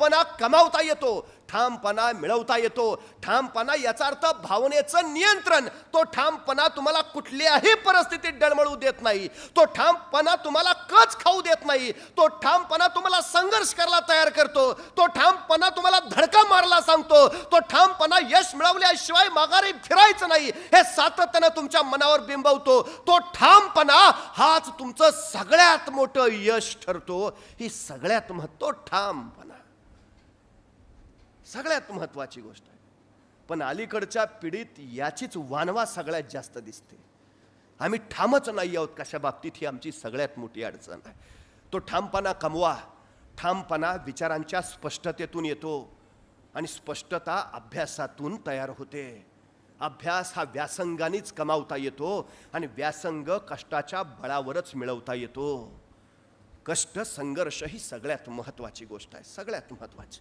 ठामपणा कमावता येतो. ठामपणा मिळवता येतो. ठामपणा याचा अर्थ भावनेचं नियंत्रण. तो ठामपणा तुम्हाला कुठल्याही परिस्थितीत डळमळू देत नाही. तो ठामपणा तुम्हाला कच खाऊ देत नाही. तो ठामपणा तुम्हाला संघर्ष करायला तयार करतो. तो ठामपणा तुम्हाला धडका मारला सांगतो. तो ठामपणा यश मिळवल्याशिवाय माघारी फिरायचं नाही. हे सातत्यानं तुमच्या मनावर बिंबवतो. तो ठामपणा हाच तुमचं सगळ्यात मोठं यश ठरतो. ही सगळ्यात महत्त्व ठामपणा. सगळ्यात महत्त्वाची गोष्ट आहे. पण अलीकडच्या पिढीत याचीच वानवा सगळ्यात जास्त दिसते. आम्ही ठामच नाही आहोत कशा बाबतीत ही आमची सगळ्यात मोठी अडचण आहे. तो ठामपणा कमवा. ठामपणा विचारांच्या स्पष्टतेतून येतो आणि स्पष्टता अभ्यासातून तयार होते. अभ्यास हा व्यासंगानेच कमावता येतो आणि व्यासंग कष्टाच्या बळावरच मिळवता येतो. कष्ट संघर्ष ही सगळ्यात महत्त्वाची गोष्ट आहे. सगळ्यात महत्त्वाची.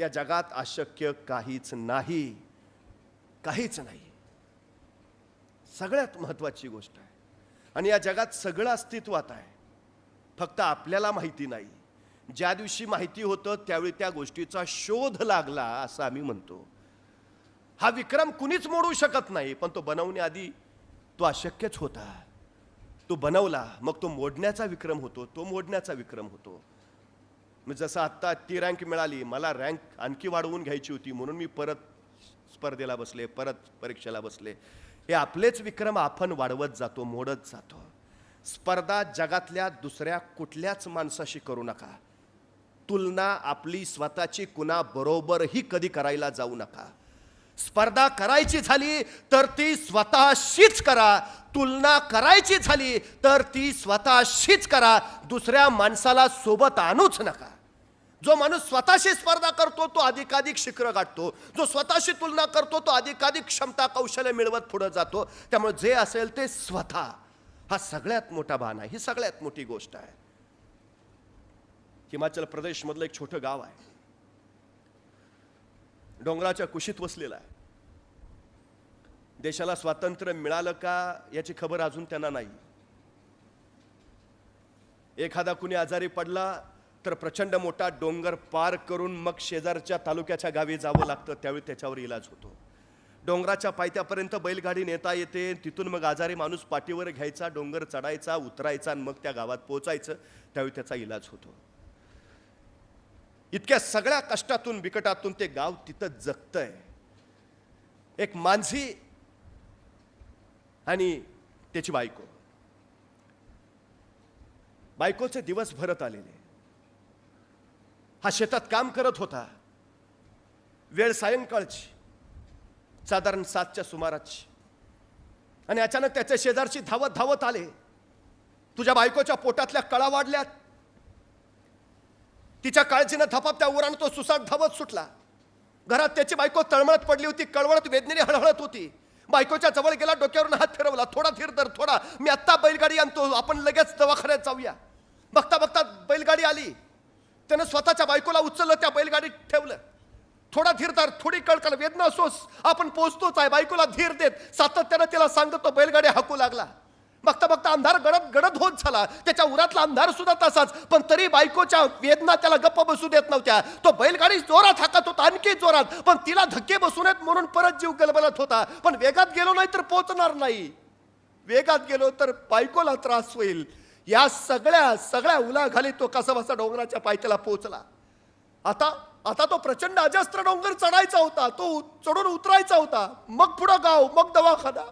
या जगात अशक्य काहीच नाही. काहीच नाही. सगळ्यात महत्वाची गोष्ट आहे. आणि या जगात सगळं अस्तित्वात आहे. फक्त आपल्याला माहिती नाही. ज्या दिवशी माहिती होतं त्यावेळी त्या गोष्टीचा शोध लागला असं आम्ही म्हणतो. हा विक्रम कुणीच मोडू शकत नाही पण तो बनवण्याआधी तो अशक्यच होता. तो बनवला मग तो मोडण्याचा विक्रम होतो तो मोडण्याचा विक्रम होतो. मग जसं आत्ता ती रँक मिळाली मला रँक आणखी वाढवून घ्यायची होती म्हणून मी परत स्पर्धेला बसले परत परीक्षेला बसले. हे आपलेच विक्रम आपण वाढवत जातो मोडत जातो. स्पर्धा जगातल्या दुसऱ्या कुठल्याच माणसाशी करू नका. तुलना आपली स्वतःची कुणाबरोबरही कधी करायला जाऊ नका. स्पर्धा करायची झाली तर ती स्वतःशीच करा. तुलना करायची झाली तर ती स्वतःशीच करा. दुसऱ्या माणसाला सोबत आणूच नका. जो माणूस स्वतःशी स्पर्धा करतो तो अधिकाधिक शिखर गाठतो. जो स्वतःशी तुलना करतो तो अधिकाधिक क्षमता कौशल्य मिळवत पुढे जातो. त्यामुळे जे असेल ते स्वतः. हा सगळ्यात मोठा भान आहे. ही सगळ्यात मोठी गोष्ट आहे. हिमाचल प्रदेशमधलं एक छोटं गाव आहे. डोंगराच्या कुशीत वसलेला आहे. देशाला स्वातंत्र्य मिळालं का याची खबर अजून त्यांना नाही. एखादा कुणी आजारी पडला तर प्रचंड मोठा डोंगर पार करून मग शेजारच्या तालुक्याच्या गावी जावं लागतं. त्यावेळी त्याच्यावर इलाज होतो. डोंगराच्या पायथ्यापर्यंत बैलगाडी नेता येते. तिथून मग आजारी माणूस पाठीवर घ्यायचा डोंगर चढायचा उतरायचा आणि मग त्या गावात पोचायचं त्यावेळी त्याचा इलाज होतो. इतक्या सगळ्या कष्टातून बिकटातून ते गाव तिथं जगतंय. एक मांझी आणि त्याची बायको. बायकोचे दिवस भरत आलेले. हा शेतात काम करत होता. वेळ सायंकाळची साधारण सातच्या सुमाराची. आणि अचानक त्याच्या शेजारची धावत धावत आले. तुझ्या बायकोच्या पोटातल्या कळा वाढल्यात. तिच्या काळजीनं धपाप त्या उरानं तो सुसाट धावत सुटला. घरात त्याची बायको तळमळत पडली होती कळवळत वेदनेने हळहळत होती. बायकोच्या जवळ गेला डोक्यावरून हात फिरवला थोडा धीर धर थोडा. मी आत्ता बैलगाडी आणतो आपण लगेच दवाखान्यात जाऊया. बघता बघता बैलगाडी आली. त्यानं स्वतःच्या बायकोला उचललं त्या बैलगाडीत ठेवलं. थोडा धीर थोडी कळकळ वेदना असोस आपण पोचतोच आहे बायकोला धीर देत. सातत्यानं तिला सांगतो बैलगाडी हाकू लागला. बघता बघता अंधार गडद गडद होत झाला. त्याच्या उरातला अंधार सुद्धा तसाच. पण तरी बायकोच्या वेदना त्याला गप्प बसू देत नव्हत्या. तो बैलगाडी जोरात हाकत होता आणखी जोरात. पण तिला धक्के बसू नयेत म्हणून परत जीव गलबलत होता. पण वेगात गेलो नाही तर पोचणार नाही. वेगात गेलो तर बायकोला त्रास होईल. या सगळ्या सगळ्या उलाघाली तो कसा डोंगराच्या पायथ्याला पोहोचला. आता आता तो प्रचंड अजस्त्र डोंगर चढायचा होता तो चढून उतरायचा होता. मग पुढं गाव मग दवाखाना.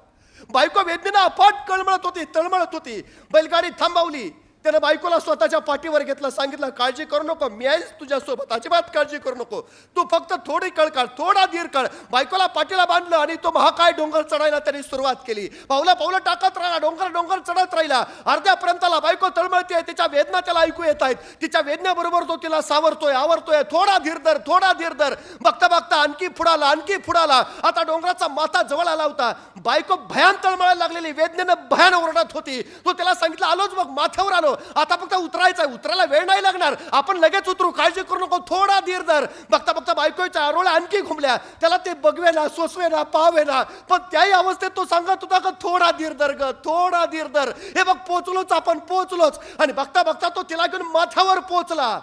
बायको वेदनेनं अफाट कळमळत होती तळमळत होती. बैलगाडी थांबवली. त्यानं बायकोला स्वतःच्या पाठीवर घेतलं सांगितलं काळजी करू नको मी आहेच तुझ्यासोबत अजिबात काळजी करू नको. तू फक्त थोडी कळ काढ थोडा धीर काढ. बायकोला पाठीला बांधलं आणि तो महाकाय डोंगर चढायला त्यांनी सुरुवात केली. पावलं पावलं टाकत राहिला डोंगर डोंगर चढत राहिला. अर्ध्यापर्यंतला बायको तळमळते तिच्या वेदना त्याला ऐकू येत आहेत. तिच्या वेदनेबरोबर तो तिला सावरतोय आवरतोय. थोडा धीर धर थोडा धीर धर. बघता बघता आणखी फुडाला आणखी फुडाला. आता डोंगराचा माथा जवळ आला होता. बायको भयान तळमळायला लागलेली वेदनेनं भयान ओरडत होती. तो त्याला सांगितलं आलोच मग माथ्यावर आलो. आता फक्त उतरायचं आहे उतरायला वेळ नाही लागणार. आपण लगेच उतरू. काळजी करू नको. थोडा धीर धर. बघता बघता बायकोच्या आरोळ्या आणखी घुमल्या त्याला ते बघवे ना सोसवे ना पाहावे ना पण त्याही अवस्थेत तो सांगत होता का थोडा धीर धर ग. थोडा धीर धर. हे बघ पोचलोच आपण. पोचलोच. आणि बघता बघता तो तिला घेऊन माथ्यावर पोचला.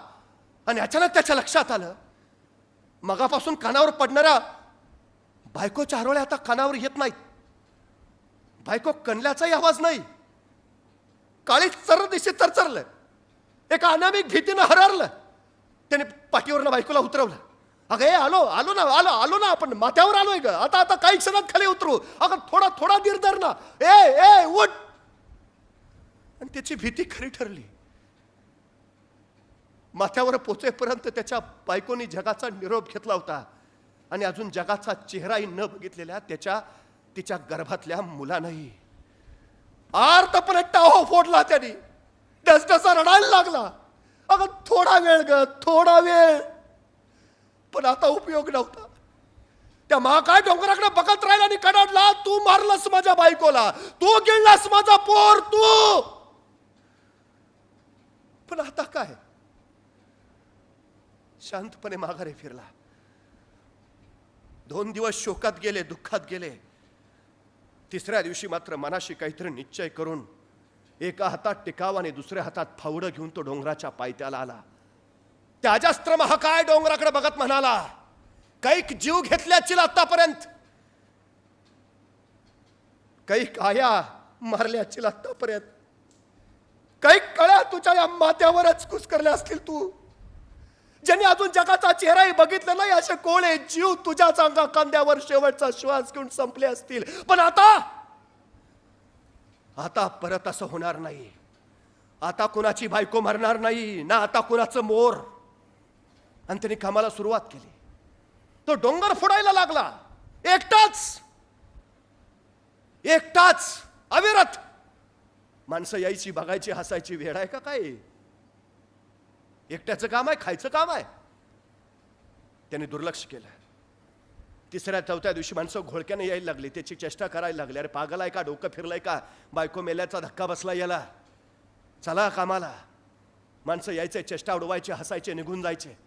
आणि अचानक त्याच्या लक्षात आलं. मगापासून कानावर पडणाऱ्या बायकोच्या आरोळ्या आता कानावर येत नाहीत. बायको कणल्याचाही आवाज नाही. काळी चर दिशे चरचरलं एका अनामिक भीतीनं हररलं त्याने पाठीवरनं बायकोला उतरवलं. अगं ए आलो आलो ना आलो आलो ना आपण. माथ्यावर आलोय ग. आता आता काही क्षणात खाली उतरू. अगं थोडा थोडा धीर धर ना. ए ए उठ. आणि त्याची भीती खरी ठरली. माथ्यावर पोचेपर्यंत त्याच्या बायकोनी जगाचा निरोप घेतला होता. आणि अजून जगाचा चेहराही न बघितलेल्या त्याच्या तिच्या गर्भातल्या मुलानंही. आर्तपणे टाहो फोडला त्याने. डसडसा रडायला लागला. अगं थोडा वेळ ग थोडा वेळ. पण आता उपयोग नव्हता. त्या महाकाय डोंगराकडे बघत राहिला आणि कडाडला तू मारलंस माझ्या बायकोला. तू गिळलास माझा पोर तू. पण आता काय? शांतपणे माघारी फिरला. दोन दिवस शोकात गेले दुःखात गेले. तिसऱ्या दिवशी मात्र मनाशी काहीतरी निश्चय करून एका हातात टिकाव आणि दुसऱ्या हातात फावडं घेऊन तो डोंगराच्या पायथ्याला आला. त्याजास्त्र महाकाय डोंगराकडे बघत म्हणाला कैक जीव घेतल्याची आतापर्यंत कैक आया मारल्याची आतापर्यंत कैक कळ्या तुझ्या या माथ्यावरच कुसकरल्या असतील तू? ज्यांनी अजून जगाचा चेहराही बघितला नाही असे कोळे जीव तुझ्या चांगा कांद्यावर शेवटचा श्वास घेऊन संपले असतील. पण आता आता परत असं होणार नाही. आता कुणाची बायको मरणार नाही ना आता कुणाचं मोर. आणि त्यांनी कामाला सुरुवात केली. तो डोंगर फोडायला लागला. एकटाच एकटाच अविरत माणसं यायची बघायची हसायची वेळ आहे का काय? एकट्याचं काम आहे खायचं काम आहे. त्याने दुर्लक्ष केलं. तिसऱ्या चौथ्या दिवशी माणसं घोळक्याने यायला लागली. त्याची चेष्टा करायला लागली. अरे पागल आहे का डोकं फिरलंय का? बायको मेल्याचा धक्का बसला याला. चला कामाला. माणसं यायचे चेष्टा उडवायचे हसायचे निघून जायचे.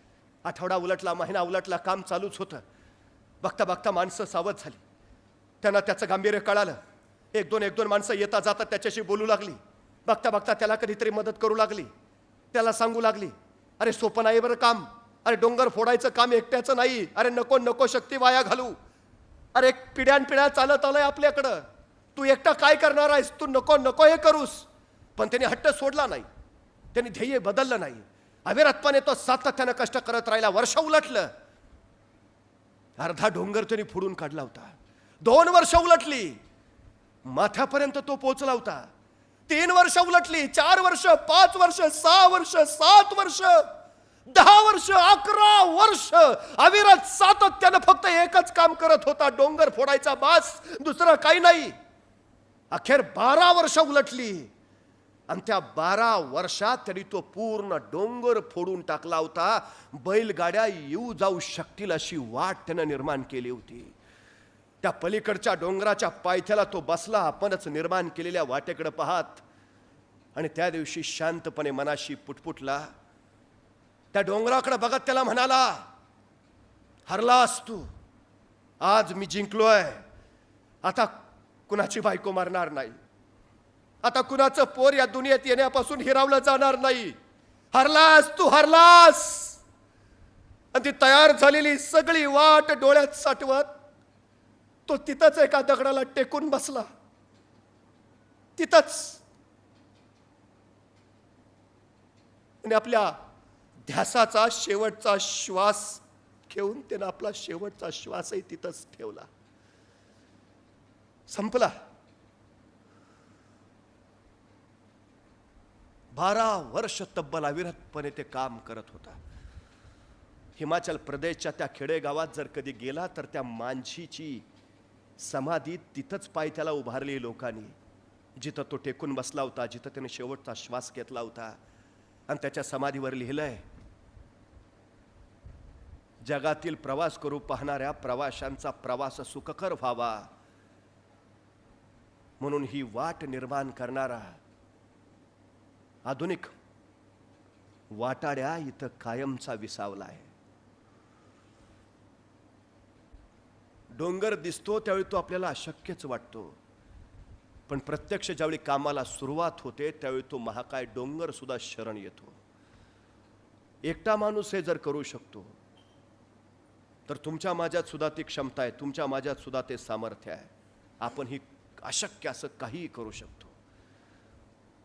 आठवडा उलटला महिना उलटला काम चालूच होतं. बघता बघता माणसं सावध झाली. त्यांना त्याचं गांभीर्य कळालं. एक दोन एक दोन माणसं येता जाता त्याच्याशी बोलू लागली. बघता बघता त्याला कधीतरी मदत करू लागली. त्याला सांगू लागली. अरे सोपं नाही बरं काम. अरे डोंगर फोडायचं काम एकट्याचं नाही. अरे नको नको शक्ती वाया घालू. अरे पिढ्यान पिढ्या चालत आलंय आपल्याकडं. तू एकटा काय करणार आहेस? तू नको नको हे करूस. पण त्याने हट्ट सोडला नाही. त्याने ध्येय बदललं नाही. अविरतपणे तो सातत्यानं कष्ट करत राहिला. वर्ष उलटलं. अर्धा डोंगर त्यांनी फोडून काढला होता. दोन वर्ष उलटली. माथ्यापर्यंत तो पोचला होता. तीन वर्ष उलटली चार वर्ष पाच वर्ष सहा वर्ष सात वर्ष दहा वर्ष अकरा वर्ष. अविरत सातत्यानं फक्त एकच काम करत होता डोंगर फोडायचा बास दुसरं काही नाही. अखेर बारा वर्ष उलटली. आणि त्या बारा वर्षात तरी तो पूर्ण डोंगर फोडून टाकला होता. बैलगाड्या येऊ जाऊ शकतील अशी वाट त्यानं निर्माण केली होती. त्या पलीकडच्या डोंगराच्या पायथ्याला तो बसला आपणच निर्माण केलेल्या वाटेकडे पाहात. आणि त्या दिवशी शांतपणे मनाशी पुटपुटला त्या डोंगराकडे बघत त्याला म्हणाला हरलास तू. आज मी जिंकलोय. आता कुणाची बायको मारणार नाही. आता कुणाचं पोर या दुनियेत येण्यापासून हिरावलं जाणार नाही. हरलास तू हरलास. आणि ती तयार झालेली सगळी वाट डोळ्यात साठवत तो तिथंच एका दगडाला टेकून बसला. तिथंच. आणि आपल्या ध्यासाचा शेवटचा श्वास घेऊन त्यानं आपला शेवटचा श्वासही तिथंच ठेवला. संपला. बारा वर्ष तब्बल अविरतपणे ते काम करत होता. हिमाचल प्रदेशच्या त्या खेडेगावात जर कधी गेला तर त्या मांझीची समाधी तिथंच पाय त्याला उभारली लोकांनी. जिथं तो टेकून बसला होता जिथं त्याने शेवटचा श्वास घेतला होता. आणि त्याच्या समाधीवर लिहिलंय जगातील प्रवास करू पाहणाऱ्या प्रवाशांचा प्रवास सुखकर व्हावा. म्हणून ही वाट निर्माण करणारा आधुनिक वाटाड्या इथं कायमचा विसावला आहे डोंगर दिसतो त्यावेळी तो आपल्याला अशक्यच वाटतो. पण प्रत्यक्ष ज्यावेळी कामाला सुरुवात होते त्यावेळी तो महाकाय डोंगर सुद्धा शरण येतो. एकटा माणूस हे जर करू शकतो तर तुमच्या माझ्यात सुद्धा ती क्षमता आहे तुमच्या माझ्यात सुद्धा ते सामर्थ्य आहे. आपण ही अशक्य असं काहीही करू शकतो.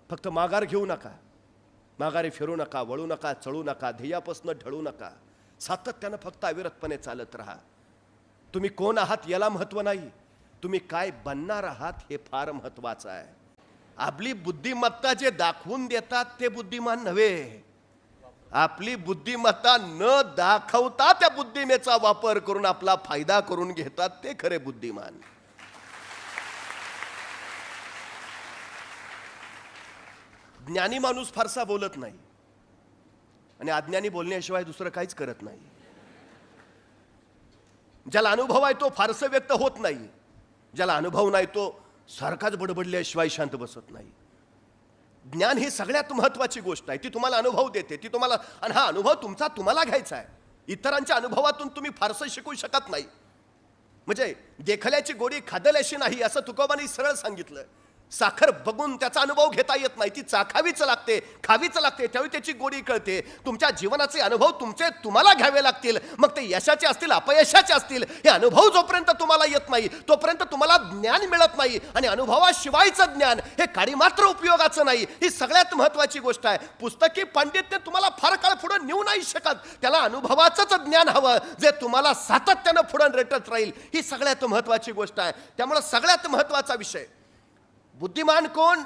फक्त माघार घेऊ नका. माघारी फिरू नका वळू नका चळू नका ध्येयापासून ढळू नका. सातत्यानं फक्त अविरतपणे चालत राहा. तुम्ही कोण आहात याला महत्त्व नाही. तुम्ही काय बनणार आहात हे फार महत्वाचं आहे. आपली बुद्धिमत्ता जे दाखवून देतात ते बुद्धिमान नव्हे. आपली बुद्धिमत्ता न दाखवता त्या बुद्धिमेचा वापर करून आपला फायदा करून घेतात ते खरे बुद्धिमान. ज्ञानी माणूस फारसा बोलत नाही. आणि अज्ञानी बोलण्याशिवाय दुसरं काहीच करत नाही. ज्याला अनुभव आहे तो फारसं व्यक्त होत नाही. ज्याला अनुभव नाही तो सारखाच बडबडल्याशिवाय शांत बसत नाही. ज्ञान ही सगळ्यात महत्वाची गोष्ट आहे. ती तुम्हाला अनुभव देते. ती तुम्हाला आणि हा अनुभव तुमचा तुम्हाला घ्यायचा आहे. इतरांच्या अनुभवातून तुम्ही फारसं शिकू शकत नाही. म्हणजे देखल्याची गोडी खादल्याशी नाही असं तुकोबांनी सरळ सांगितलं. साखर बघून त्याचा अनुभव घेता येत नाही. ती चाखावीच लागते खावीच लागते त्यावेळी त्याची गोडी कळते. तुमच्या जीवनाचे अनुभव तुमचे तुम्हाला घ्यावे लागतील. मग ते यशाचे असतील अपयशाचे असतील हे अनुभव जोपर्यंत तुम्हाला येत नाही तोपर्यंत तुम्हाला ज्ञान मिळत नाही. आणि अनुभवाशिवायचं ज्ञान हे काळी मात्र उपयोगाचं नाही. ही सगळ्यात महत्वाची गोष्ट आहे. पुस्तकी पांडित्य तुम्हाला फार काळ पुढे नेऊ नाही शकत. त्याला अनुभवाचंच ज्ञान हवं जे तुम्हाला सातत्यानं पुढं रेटत राहील. ही सगळ्यात महत्वाची गोष्ट आहे. त्यामुळे सगळ्यात महत्त्वाचा विषय बुद्धिमान कोण?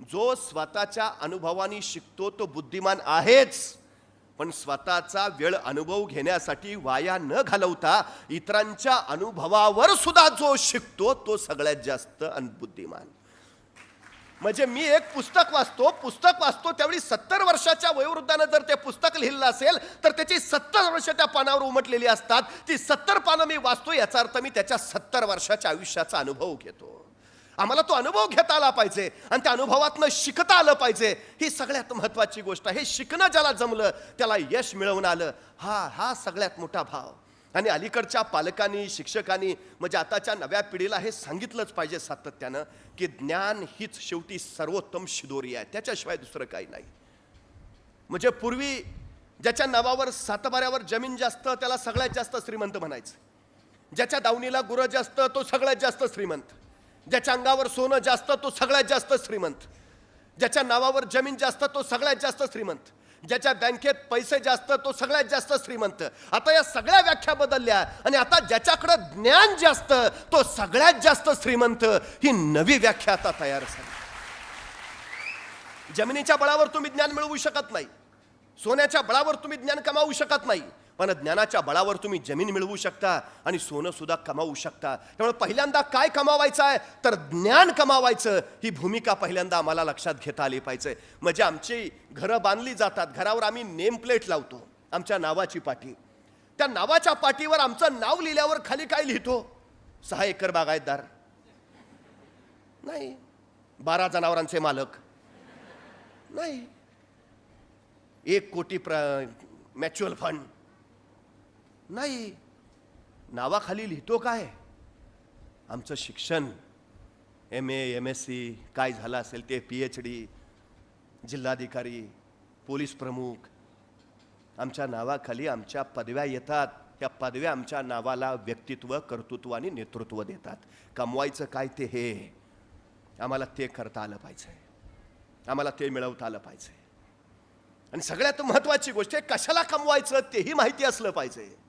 जो स्वतःच्या अनुभवाने शिकतो तो बुद्धिमान आहेच. पण स्वतःचा वेळ अनुभव घेण्यासाठी वाया न घालवता इतरांच्या अनुभवावर सुद्धा जो शिकतो तो सगळ्यात जास्त बुद्धिमान म्हणजे मी एक पुस्तक वाचतो पुस्तक वाचतो त्यावेळी सत्तर वर्षाच्या वयोवृद्धानं जर ते पुस्तक लिहिलं असेल तर त्याची सत्तर वर्ष त्या पानावर उमटलेली असतात. ती सत्तर पानं मी वाचतो याचा अर्थ मी त्याच्या सत्तर वर्षाच्या आयुष्याचा अनुभव घेतो. आम्हाला तो अनुभव घेता आला पाहिजे आणि त्या अनुभवातनं शिकता आलं पाहिजे. ही सगळ्यात महत्वाची गोष्ट आहे. हे शिकणं ज्याला जमलं त्याला यश मिळवून आलं. हा हा सगळ्यात मोठा भाव. आणि अलीकडच्या पालकांनी शिक्षकांनी म्हणजे आताच्या नव्या पिढीला हे सांगितलंच पाहिजे सातत्यानं की ज्ञान हीच शेवटी सर्वोत्तम शिदोरी आहे. त्याच्याशिवाय दुसरं काही नाही. म्हणजे पूर्वी ज्याच्या नावावर सातबाऱ्यावर जमीन जास्त त्याला सगळ्यात जास्त श्रीमंत म्हणायचं. ज्याच्या दावणीला गुरं जास्त तो सगळ्यात जास्त श्रीमंत. ज्याच्या अंगावर सोनं जास्त तो सगळ्यात जास्त श्रीमंत. ज्याच्या नावावर जमीन जास्त तो सगळ्यात जास्त श्रीमंत. ज्याच्या बँकेत पैसे जास्त तो सगळ्यात जास्त श्रीमंत. आता या सगळ्या व्याख्या बदलल्या आणि आता ज्याच्याकडे ज्ञान जास्त तो सगळ्यात जास्त श्रीमंत. ही नवी व्याख्या आता तयार झाली. जमिनीच्या बळावर तुम्ही ज्ञान मिळवू शकत नाही. सोन्याच्या बळावर तुम्ही ज्ञान कमावू शकत नाही. पण ज्ञानाच्या बळावर तुम्ही जमीन मिळवू शकता आणि सोनं सुद्धा कमावू शकता. त्यामुळे पहिल्यांदा काय कमावायचं आहे? तर ज्ञान कमावायचं. ही भूमिका पहिल्यांदा आम्हाला लक्षात घेता आली पाहिजे. म्हणजे आमची घरं बांधली जातात. घरावर आम्ही नेम प्लेट लावतो. आमच्या नावाची पाठी त्या नावाच्या पाठीवर आमचं नाव लिहिल्यावर खाली काय लिहितो? सहा एकर बागायतदार नाही. बारा जनावरांचे मालक. नाही. एक कोटी प्र म्युच्युअल फंड. नाही. नावाखाली लिहितो काय? आमचं शिक्षण M A M S C काय झालं असेल ते पी एच डी जिल्हाधिकारी पोलीस प्रमुख आमच्या नावाखाली आमच्या पदव्या येतात. त्या पदव्या आमच्या नावाला व्यक्तित्व कर्तृत्व आणि नेतृत्व देतात. कमवायचं काय ते हे? आम्हाला ते करता आलं पाहिजे. आम्हाला ते मिळवता आलं पाहिजे. आणि सगळ्यात महत्त्वाची गोष्ट आहे कशाला कमवायचं तेही माहिती असलं पाहिजे.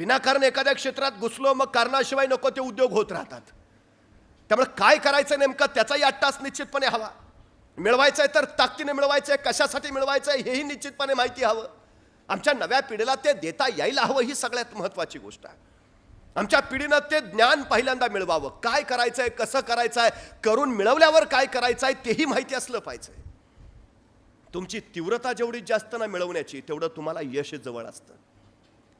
विनाकारण एखाद्या क्षेत्रात घुसलो मग कारणाशिवाय नको ते उद्योग होत राहतात. त्यामुळे काय करायचं नेमकं? त्याचाही अट्टास निश्चितपणे हवा. मिळवायचं आहे तर ताकदीने मिळवायचं आहे कशासाठी मिळवायचं आहे हेही निश्चितपणे माहिती हवं. आमच्या नव्या पिढीला ते देता यायला हवं ही सगळ्यात महत्त्वाची गोष्ट आहे. आमच्या पिढीनं ते ज्ञान पहिल्यांदा मिळवावं. काय करायचं आहे कसं करायचं आहे करून मिळवल्यावर काय करायचं आहे तेही माहिती असलं पाहिजे. तुमची तीव्रता जेवढी जास्त ना मिळवण्याची तेवढं तुम्हाला यश जवळ असतं.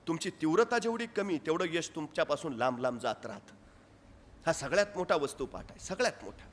तुमची तीव्रता जेवढी कमी तेवढं यश तुमच्यापासून लांब लांब जात राहतं. हा सगळ्यात मोठा वस्तुपाठ आहे सगळ्यात मोठा.